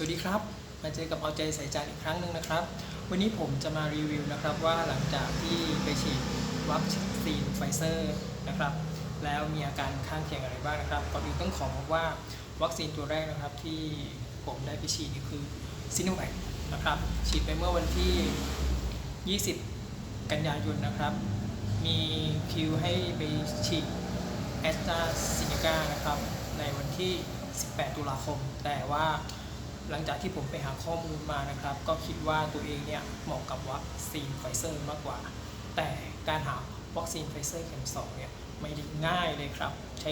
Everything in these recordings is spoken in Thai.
สวัสดีครับ มาเจอกับเอาใจใส่ใจอีกครั้งหนึ่งนะครับ วันนี้ผมจะมารีวิวนะครับว่าหลังจากที่ไปฉีดวัคซีนไฟเซอร์นะครับ แล้วมีอาการข้างเคียงอะไรบ้างนะครับก่อนอื่นต้องขอบอกว่าวัคซีนตัวแรกนะครับที่ผมได้ไปฉีดนี่คือซิโนแวคนะครับ ฉีดไปเมื่อวันที่ 20 กันยายนนะครับ มีคิวให้ไปฉีดแอสตราเซเนกานะครับ ในวันที่ 18 ตุลาคม แต่ว่า หลังจากที่ผมไปหาข้อมูลมานะครับ ก็คิดว่าตัวเองเนี่ยเหมาะกับวัคซีนไฟเซอร์มากกว่า แต่การหาวัคซีนไฟเซอร์เข็ม2เนี่ยไม่ได้ง่ายเลยครับ ใช้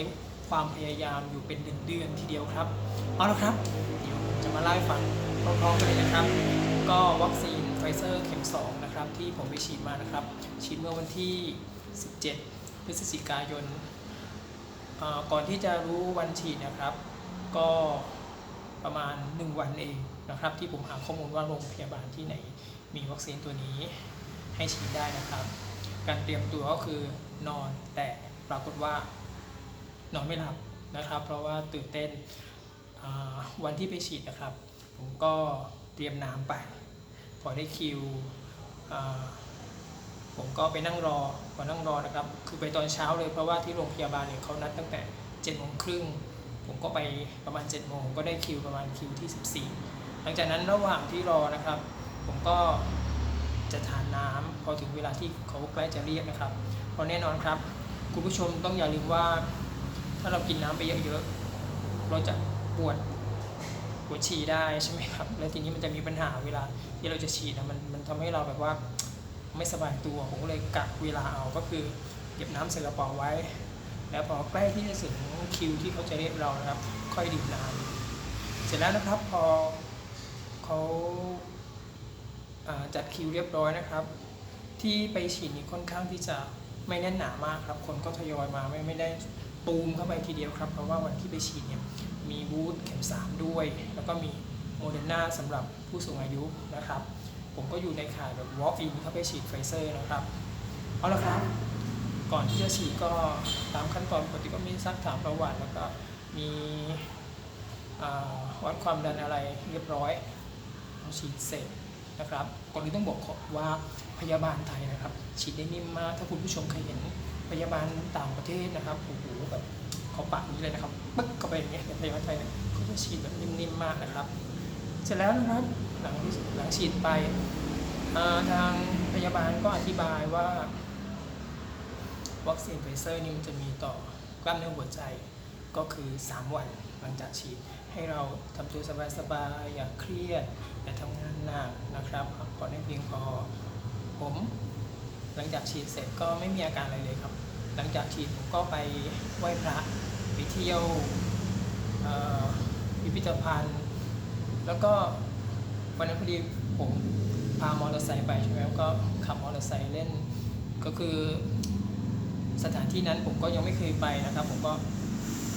ความพยายามอยู่เป็นเดือนๆทีเดียวครับ เอาละครับ เดี๋ยวจะมาเล่ฟังพร้อมๆกันเลยนะครับ ก็วัคซีนไฟเซอร์เข็ม2นะครับที่ผมไปฉีดมานะครับ ฉีดเมื่อวันที่ 17 พฤศจิกายนก่อนที่จะรู้วันฉีดนะครับ ก็ ประมาณ 1 วันเองนะครับ ที่ผมหาข้อมูลว่าโรงพยาบาลที่ไหนมีวัคซีนตัวนี้ให้ฉีดได้นะครับ การเตรียมตัวก็คือนอนแต่ปรากฏว่านอนไม่หลับนะครับ เพราะว่าตื่นเต้นวันที่ไปฉีดนะครับ ผมก็เตรียมน้ำไป พอได้คิวผมก็ไปนั่งรอพอนั่งรอนะครับ คือไปตอนเช้าเลยเพราะว่าที่โรงพยาบาลเนี่ยเขานัดตั้งแต่7จ็ดโมงครึ่ง ผมก็ไปประมาณ7จ็ดโมงก็ได้คิวประมาณคิวที่ 14 หลังจากนั้นระหว่างที่รอนะครับ ผมก็จะทานน้ำพอถึงเวลาที่เขาใกล้จะเรียกนะครับเพราะแน่นอนครับ คุณผู้ชมต้องอย่าลืมว่า ถ้าเรากินน้ำไปเยอะๆเราจะปวดปวดฉี่ได้ใช่ไหมครับ แล้วทีนี้มันจะมีปัญหาเวลาที่เราจะฉีดนะมันมันทำให้เราแบบว่าไม่สบายตัวผมก็เลยกะเวลาเอาก็คือ เก็บน้ำใส่กระเป๋าไว้ แล้วพอใกล้ที่จะถึงคิวที่เขาจะเรียกเรานะครับ ค่อยดื่มน้ำเสร็จแล้วนะครับพอเขาาจัดคิวเรียบร้อยนะครับ ที่ไปฉีดนี่ค่อนข้างที่จะไม่แน่นหนามากครับ คนก็ทยอยมาไม่ไม่ได้ตูมเข้าไปทีเดียวครับ เพราะว่าวันที่ไปฉีดเนี่ยมีบูธเข็ม 3 ด้วย แล้วก็มีโมเดอร์นาสำหรับผู้สูงอายุนะครับ ผมก็อยู่ในข่ายแบบ walk in เข้าไปฉีดไฟเซอร์นะครับ เอาละครับ ก่อนที่จะฉีดก็ตามขั้นตอนปกติก็มีซักถามประวัติแล้วก็มีวัดความดันอะไรเรียบร้อยพอฉีดเสร็จนะครับก่อนอื่ต้องบอกก่อว่าพยาบาลไทยนะครับ ฉีดได้นิ่มมากถ้าคุณผู้ชมเคยเห็นพยาบาลต่างประเทศนะครับโอ้โหแบบเขาปากนี้เลยนะครับปึ๊กเข้าไปอย่างเงี้ยแต่พยาบาลไทยเนี่ยเขาจะฉีดแบบนิ่มๆมากนะครับ เสร็จแล้วนะครับหลังที่หลังฉีดไปทางพยาบาลก็อธิบายว่า วัคซีนไฟเซอร์นี่มันจะมีต่อกล้ามเนื้อหัวใจก็คือ 3 วันหลังจากฉีดให้เราทำตัวสบายๆอย่าเครียด อย่าทำงานหนักนะครับพักผ่อนให้เพียงพอผม หลังจากฉีดเสร็จก็ไม่มีอาการอะไรเลยครับ หลังจากฉีดผมก็ไปไหว้พระไปเที่ยวอ่อพิพิธภัณฑ์ แล้วก็วันนั้นพอดีผมพามอเตอร์ไซค์ไปใช่ไหมก็ขับมอเตอร์ไซค์เล่นก็คือ สถานที่นั้นผมก็ยังไม่เคยไปนะครับ ผมก็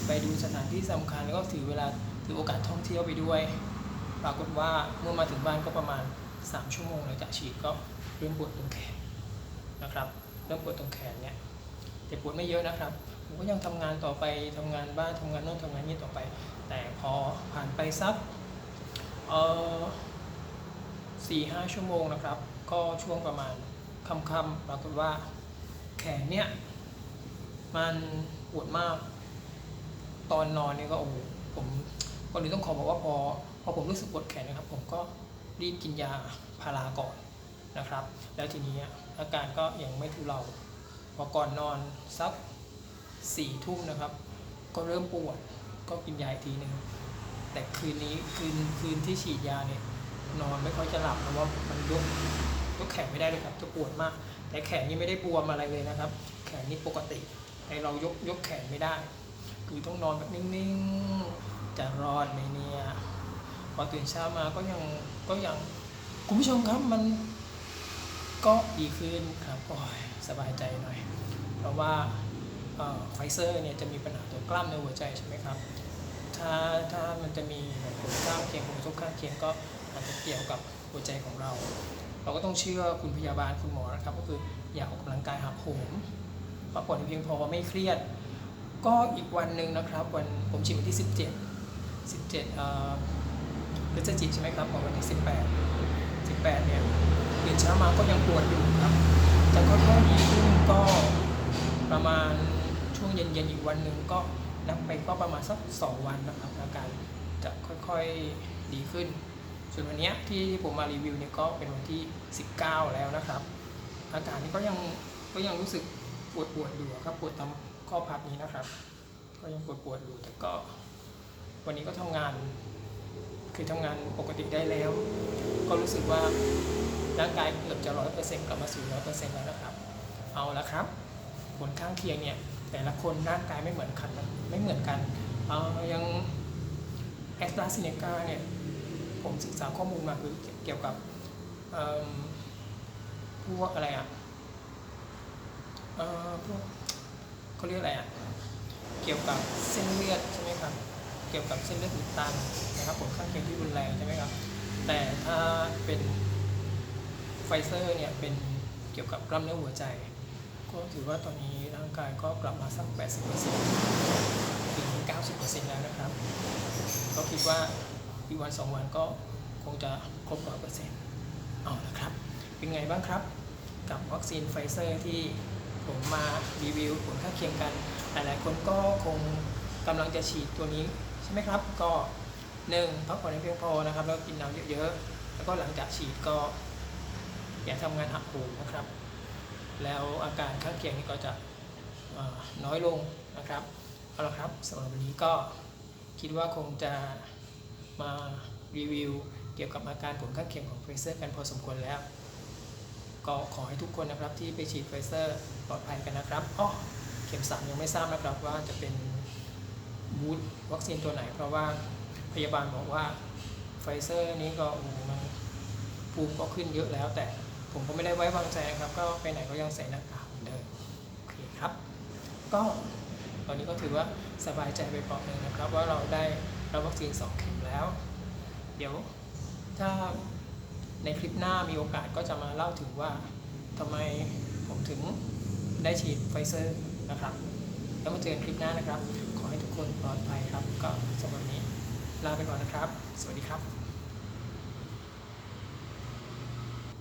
ไปดูสถานที่สำคัญแล้วก็ถือเวลาถือโอกาสท่องเที่ยวไปด้วย ปรากฏว่าเมื่อมาถึงบ้านก็ประมาณ 3 ชั่วโมงหลังจากฉีดก็เริ่มปวดตรงแขนนะครับ เริ่มปวดตรงแขนเนี่ยแต่ปวดไม่เยอะนะครับ ผมก็ยังทำงานต่อไปทำงานบ้านทำงานโน่นทำงานนี้ต่อไป แต่พอผ่านไปสักเออสี่ห้าชั่วโมงนะครับ ก็ช่วงประมาณค่ำๆปรากฏว่าแขนเนี่ย มันปวดมาก ตอนนอนเนี่ยก็โอ้โหผมก่อนอื่นต้องขอบอกว่าพอพอผมรู้สึกปวดแขนนะครับ ผมก็รีบกินยาพาราก่อนนะครับ แล้วทีนี้อาการก็ยังไม่ทุเลาพอก่อนนอนสักสี่ทุ่มนะครับ ก็เริ่มปวดก็กินยาอีกทีหนึ่งแต่คืนนี้คืนคืนที่ฉีดยาเนี่ยนอนไม่ค่อยจะหลับเพราะว่ามันยกยกแขนไม่ได้เลยครับจะปวดมาก แต่แขนนี่ไม่ได้บวมอะไรเลยนะครับ แขนนี่ปกติ แต่เรายกยกแขนไม่ได้ คือต้องนอนแบบนิ่งๆ จะรอดไหมเนี่ย พอตื่นเช้ามาก็ยังก็ยังคุณผู้ชมครับมันก็ดีขึ้นครับโอ้ยสบายใจหน่อย เพราะว่าไฟเซอร์เนี่ยจะมีปัญหาตัวกล้ามเนื้อหัวใจใช่ไหมครับ ถ้าถ้ามันจะมีผลข้างเคียงผลกระทบข้างเคียงก็อาจจะเกี่ยวกับหัวใจของเรา เราก็ต้องเชื่อคุณพยาบาลคุณหมอนะครับ ก็คืออย่าออกกำลังกายหักโหม พักผ่อนเพียงพอไม่เครียด ก็อีกวันหนึ่งนะครับ วันผมฉีดวันที่ 17 17เอ่อพฤศจิกใช่ไหมครับของวันที่ 18 18เนี่ยตื่นเช้ามาก็ยังปวดอยู่ครับแต่ค่อยดีขึ้นก็ประมาณช่วงเย็นๆอีกวันหนึ่งก็นับไปก็ประมาณสักสองวันนะครับอาการจะค่อยๆดีขึ้น ส่วนวันนี้ที่ผมมารีวิวเนี่ยก็เป็นวันที่ 19 แล้วนะครับ อาการนี้ก็ยังก็ยังรู้สึก วดปวดอยู่ครับปวดตามข้อพับนี้นะครับ ก็ยังปวดปวดอยู่แต่ก็ วันนี้ก็ทำงาน คือทำงานปกติได้แล้ว ก็รู้สึกว่าร่างกายเกือบจะร้อยเปอร์เซ็นต์กลับมาสู่ร้อยเปอร์เซ็นต์แล้วนะครับ เอาละครับ ผลข้างเคียงเนี่ย แต่ละคนร่างกายไม่เหมือนกันไม่เหมือนกันเอายังแอสตราเซเนกาเนี่ยผมศึกษาข้อมูลมาคือเกี่ยวกับพวกอะไรอะ เอ่อพวกเขาเรียกอะไรอะเกี่ยวกับเส้นเลือดใช่ไหมครับเกี่ยวกับเส้นเลือดอุดตันนะครับผลข้างเคียงที่รุนแรงใช่ไหมครับแต่ถ้าเป็นไฟเซอร์เนี่ยเป็นเกี่ยวกับกล้ามเนื้อหัวใจ ก็ถือว่าตอนนี้ร่างกายก็กลับมาสัก 80%ถึง 90%แล้วนะครับ ก็คิดว่าอีกวันสองวันก็คงจะครบ 100%เอาละครับ เป็นไงบ้างครับ กับวัคซีนไฟเซอร์ที่ ผมมารีวิวผลข้างเคียงกัน หลายๆ คนก็คงกำลังจะฉีดตัวนี้ใช่ไหมครับ ก็หนึ่งพักผ่อนให้เพียงพอนะครับ แล้วกินน้ำเยอะๆ แล้วก็หลังจากฉีดก็ อย่าทำงานหักโหมนะครับ แล้วอาการข้างเคียงนี้ก็จะน้อยลงนะครับเอาละครับสำหรับวันนี้ก็คิดว่าคงจะมารีวิวเกี่ยวกับอาการผลข้างเคียงของไฟรเซอร์กันพอสมควรแล้ว ก็ขอให้ทุกคนนะครับที่ไปฉีดไฟเซอร์ปลอดภัยกันนะครับอ๋อเข็มสามยังไม่ทราบนะครับว่าจะเป็นบูสต์วัคซีนตัวไหน เพราะว่าพยาบาลบอกว่าไฟเซอร์นี้ก็โอ้มันภูมิก็ขึ้นเยอะแล้ว แต่ผมก็ไม่ได้ไว้วางใจนะครับ ก็ไปไหนก็ยังใส่หน้ากากเหมือนเดิมโอเคครับ ก็ตอนนี้ก็ถือว่าสบายใจไปเปลอหนึ่งนะครับ ว่าเราได้รับวัคซีนสองเข็มแล้ว เดี๋ยวถ้า ในคลิปหน้ามีโอกาสก็จะมาเล่าถึงว่าทำไมผมถึงได้ฉีดไฟเซอร์นะครับ แล้วมาเจอกันคลิปหน้านะครับ ขอให้ทุกคนปลอดภัยครับ ก็สำหรับวันนี้ลาไปก่อนนะครับ สวัสดีครับ